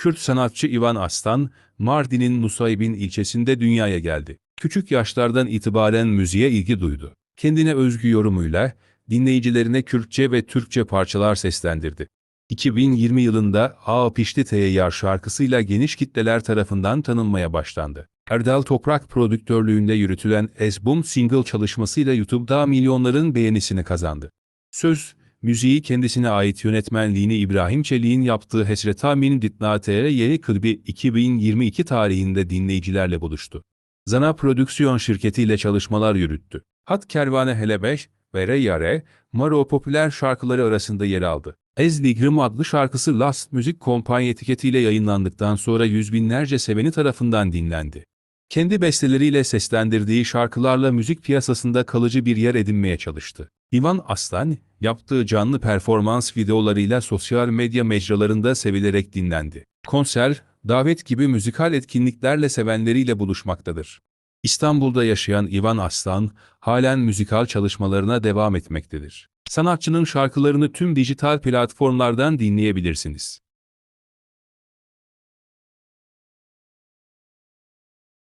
Kürt sanatçı Ivan Aslan, Mardin'in Nusaybin ilçesinde dünyaya geldi. Küçük yaşlardan itibaren müziğe ilgi duydu. Kendine özgü yorumuyla, dinleyicilerine Kürtçe ve Türkçe parçalar seslendirdi. 2020 yılında A Pişti Teyyar şarkısıyla geniş kitleler tarafından tanınmaya başlandı. Erdal Toprak prodüktörlüğünde yürütülen Ezbum single çalışmasıyla YouTube'da milyonların beğenisini kazandı. Söz, müziği kendisine ait yönetmenliğini İbrahim Çelik'in yaptığı Hesretamin Ditnatere yeni klibi 2022 tarihinde dinleyicilerle buluştu. Zana Prodüksiyon şirketiyle çalışmalar yürüttü. Hat Kervane Helebeş ve Reyyare, Maro popüler şarkıları arasında yer aldı. Ez Ligrim adlı şarkısı Last Music Company etiketiyle yayınlandıktan sonra yüz binlerce seveni tarafından dinlendi. Kendi besteleriyle seslendirdiği şarkılarla müzik piyasasında kalıcı bir yer edinmeye çalıştı. İvan Aslan, yaptığı canlı performans videolarıyla sosyal medya mecralarında sevilerek dinlendi. Konser, davet gibi müzikal etkinliklerle sevenleriyle buluşmaktadır. İstanbul'da yaşayan İvan Aslan, halen müzikal çalışmalarına devam etmektedir. Sanatçının şarkılarını tüm dijital platformlardan dinleyebilirsiniz.